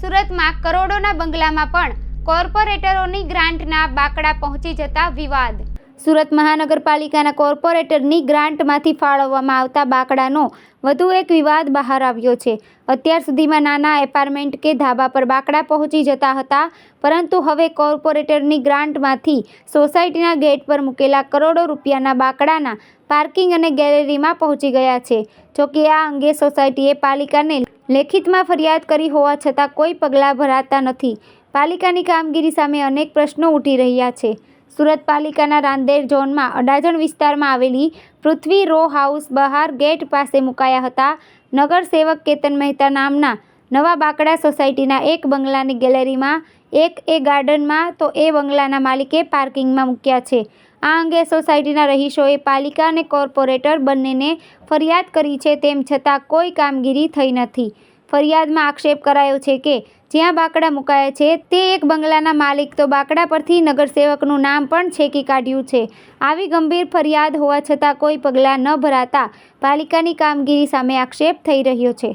સુરતમાં કરોડોના બંગલામાં પણ કોર્પોરેટરોની ગ્રાન્ટના બાકડા પહોંચી જતા વિવાદ. સુરત મહાનગરપાલિકાના કોર્પોરેટરની ગ્રાન્ટમાંથી ફાળવવામાં આવતા બાકડાનો વધુ એક વિવાદ બહાર આવ્યો છે. અત્યાર સુધીમાં નાના એપાર્ટમેન્ટ કે ધાબા પર બાકડા પહોંચી જતા હતા, પરંતુ હવે કોર્પોરેટરની ગ્રાન્ટમાંથી સોસાયટીના ગેટ પર મૂકેલા કરોડો રૂપિયાના બાકડાના પાર્કિંગ અને ગેલેરીમાં પહોંચી ગયા છે. જોકે આ અંગે સોસાયટીએ પાલિકાને લેખિતમાં ફરિયાદ કરી હોવા છતાં કોઈ પગલાં ભરાતા નથી. પાલિકાની કામગીરી સામે અનેક પ્રશ્નો ઉઠી રહ્યા છે. સુરત પાલિકાના રાંદેર ઝોનમાં અડાજણ વિસ્તારમાં આવેલી પૃથ્વી રો હાઉસ બહાર ગેટ પાસે મુકાયા હતા. નગર સેવક કેતન મહેતા નામના નવા બાકડા સોસાયટીના એક બંગલાની ગેલેરીમાં, એક એ ગાર્ડનમાં તો એ બંગલાના માલિકે પાર્કિંગમાં મૂક્યા છે. આ અંગે સોસાયટીના રહીશોએ પાલિકા અને કોર્પોરેટર બંનેને ફરિયાદ કરી છે તેમ છતાં કોઈ કામગીરી થઈ નથી. ફરિયાદમાં આક્ષેપ કરાયો છે કે, જ્યાં બાકડા મુકાયા છે તે એક બંગલાના માલિક તો બાકડા પરથી નગરસેવકનું નામ પણ છેકી કાઢ્યું છે. આવી ગંભીર ફરિયાદ હોવા છતાં કોઈ પગલાં ન ભરાતા પાલિકાની કામગીરી સામે આક્ષેપ થઈ રહ્યો છે.